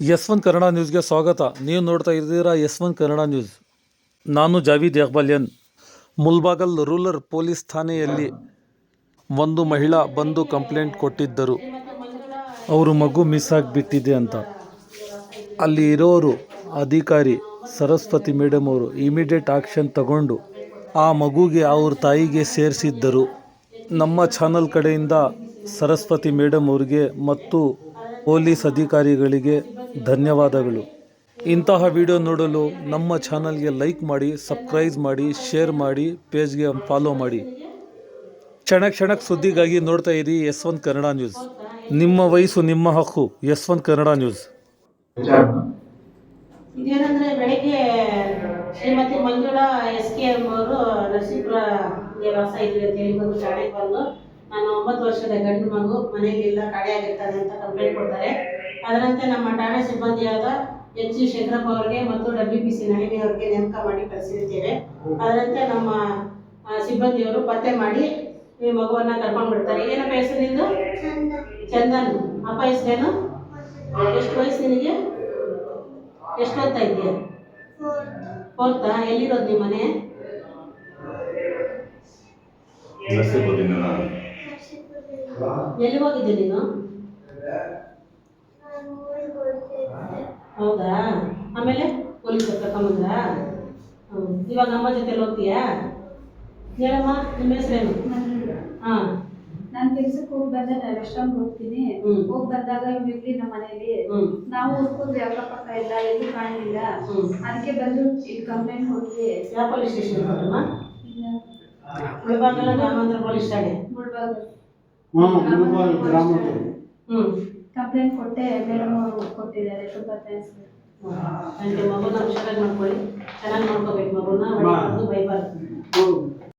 S one Kannada ನ್ಯೂಸ್ಗೆ ಸ್ವಾಗತ. ನೀವು ನೋಡ್ತಾ ಇದ್ದೀರಾ ಎಸ್ ಒನ್ ಕನ್ನಡ ನ್ಯೂಸ್. ನಾನು ಜಾವೀದ್ ಯಹ್ಬಾಲಿಯನ್ ಮುಲ್ಬಾಗಲ್ ರೂರಲ್ ಪೊಲೀಸ್ ಠಾಣೆಯಲ್ಲಿ ಒಂದು ಮಹಿಳಾ ಬಂದು ಕಂಪ್ಲೇಂಟ್ ಕೊಟ್ಟಿದ್ದರು. ಅವರು ಮಗು ಮಿಸ್ ಆಗಿಬಿಟ್ಟಿದೆ ಅಂತ. ಅಲ್ಲಿ ಇರೋರು ಅಧಿಕಾರಿ ಸರಸ್ವತಿ ಮೇಡಮ್ ಅವರು ಇಮಿಡಿಯೇಟ್ ಆಕ್ಷನ್ ತಗೊಂಡು ಆ ಮಗುಗೆ ಅವ್ರ ತಾಯಿಗೆ ಸೇರಿಸಿದ್ದರು. ನಮ್ಮ ಚಾನಲ್ ಕಡೆಯಿಂದ ಸರಸ್ವತಿ ಮೇಡಮ್ ಅವರಿಗೆ ಮತ್ತು ಪೊಲೀಸ್ ಅಧಿಕಾರಿಗಳಿಗೆ ಧನ್ಯವಾದಗಳು. ಇಂತಹ ವಿಡಿಯೋ ನೋಡಲು ನಮ್ಮ ಚಾನಲ್ಗೆ ಲೈಕ್ ಮಾಡಿ ಸಬ್ಸ್ಕ್ರೈಬ್ ಮಾಡಿ ಶೇರ್ ಮಾಡಿ ಪೇಜ್ಗೆ ಫಾಲೋ ಮಾಡಿ. ಕ್ಷಣ ಕ್ಷಣಕ್ಕೆ ಸುದ್ದಿಗಾಗಿ ನೋಡ್ತಾ ಇರಿ ಎಸ್ ಒನ್ ಕನ್ನಡ ನ್ಯೂಸ್ ನಿಮ್ಮ ವಯಸ್ಸು, ನಿಮ್ಮ ಹಕ್ಕು ಎಸ್ ಒನ್ ಕನ್ನಡ ನ್ಯೂಸ್ ಇದೇನಂದ್ರೆ ಬೆಳಿಗ್ಗೆ Shrimati Manjula S K M ಅವರು ನರಸೀಪುರ ವಾಸ ಇದ್ವಿ ಅಂತ ಹೇಳಿ ಬಂದು ಬಂದು. ನಾನು ಒಂಬತ್ತು ವರ್ಷದ ಗಂಡು ಮಗು ಮನೆಯಲ್ಲಿ ಇಲ್ಲ ಕಡೆ ಆಗಿರ್ತಾರೆ ಅಂತ ಕಂಪ್ಲೇಂಟ್ ಕೊಡ್ತಾರೆ. ಅದರಂತೆ ನಮ್ಮ ಠಾಣೆ ಸಿಬ್ಬಂದಿಯಾದ ಎಚ್ ಜಿ ಶಂಕರಪ್ಪ ಅವರಿಗೆ ಮತ್ತು ಡಬ್ಲ್ಯೂ ಪಿ ಸಿ ನಳಿನಿ ಅವರಿಗೆ ನೇಮಕ ಮಾಡಿ ಕಳಿಸಿರುತ್ತೇವೆ. ಅದರಂತೆ ನಮ್ಮ ಸಿಬ್ಬಂದಿಯವರು ಪತ್ತೆ ಮಾಡಿ ಈ ಮಗುವನ್ನ ಕರ್ಕೊಂಡು ಬಿಡ್ತಾರೆ. ಏನಪ್ಪ ಹೆಸರು ನಿಂದು? ಚಂದನ್. ಅಪ್ಪ ಹೆಸರೇನು? ಎಷ್ಟು ವಯಸ್ಸು ನಿನಗೆ? ಎಷ್ಟು ಓದ್ತಾ ಇದೆಯಾ ಫೋರ್ತಾ? ಎಲ್ಲಿರೋದು ನಿಮ್ಮ ಮನೆ? ಎಲ್ಲಿ ಹೋಗಿದ್ದೆ ನೀನು? ಆಮೇಲೆ ಪೊಲೀಸ್ ಕರ್ಕೊಂಬಂದ್ರ? ಹ್ಞೂ ಇವಾಗ ನಮ್ಮ ಜೊತೆ ಹೋಗ್ತೀಯಾ? ಹೇಳಮ್ಮ ನಿಮ್ಮ ಹೆಸರೇನು? ಹಾಂ. ನಾನು ಕೆಲ್ಸಕ್ಕೆ ಹೋಗಿ ಬಂದೆ ನಾನು ರೆಸ್ಟೋರೆಂಟ್ ಹೋಗ್ತೀನಿ. ಹ್ಮ್. ಹೋಗಿ ಬಂದಾಗ ಇವ್ರು ಇರ್ಲಿ ನಮ್ಮ ಮನೇಲಿ. ನಾವು ಹುಡ್ಕೊಂಡ್ವಿ ಅಕ್ಕಪಕ್ಕ ಇಲ್ಲ ಎಲ್ಲೂ ಕಾಣಲಿಲ್ಲ. ಅದಕ್ಕೆ ಬಂದು ಇಲ್ಲಿ ಕಂಪ್ಲೇಂಟ್ ಹೋಗಿ ಯಾವ ಪೊಲೀಸ್ ಸ್ಟೇಷನ್ ಹೋಗಮ್ಮ ಮುಳಬಾಗಲ ಗ್ರಾಮಾಂತರ ಪೊಲೀಸ್ ಠಾಣೆ. ಮುಳ್ಬಾಗ ಹ್ಞೂ ಕಂಪ್ಲೇಂಟ್ ಕೊಟ್ಟೆ ಮೇಡಮ್ ಅವರು ಕೊಟ್ಟಿದ್ದಾರೆ ತುಂಬಾ ಥ್ಯಾಂಕ್ಸ್ ನನಗೆ ಮಗುನ ಹುಷಾರಾಗಿ ಮಾಡ್ಕೊಳ್ಳಿ. ಚೆನ್ನಾಗಿ ನೋಡ್ಕೋಬೇಕು ಮಗುನ ಬೈಬಾರ್ದು.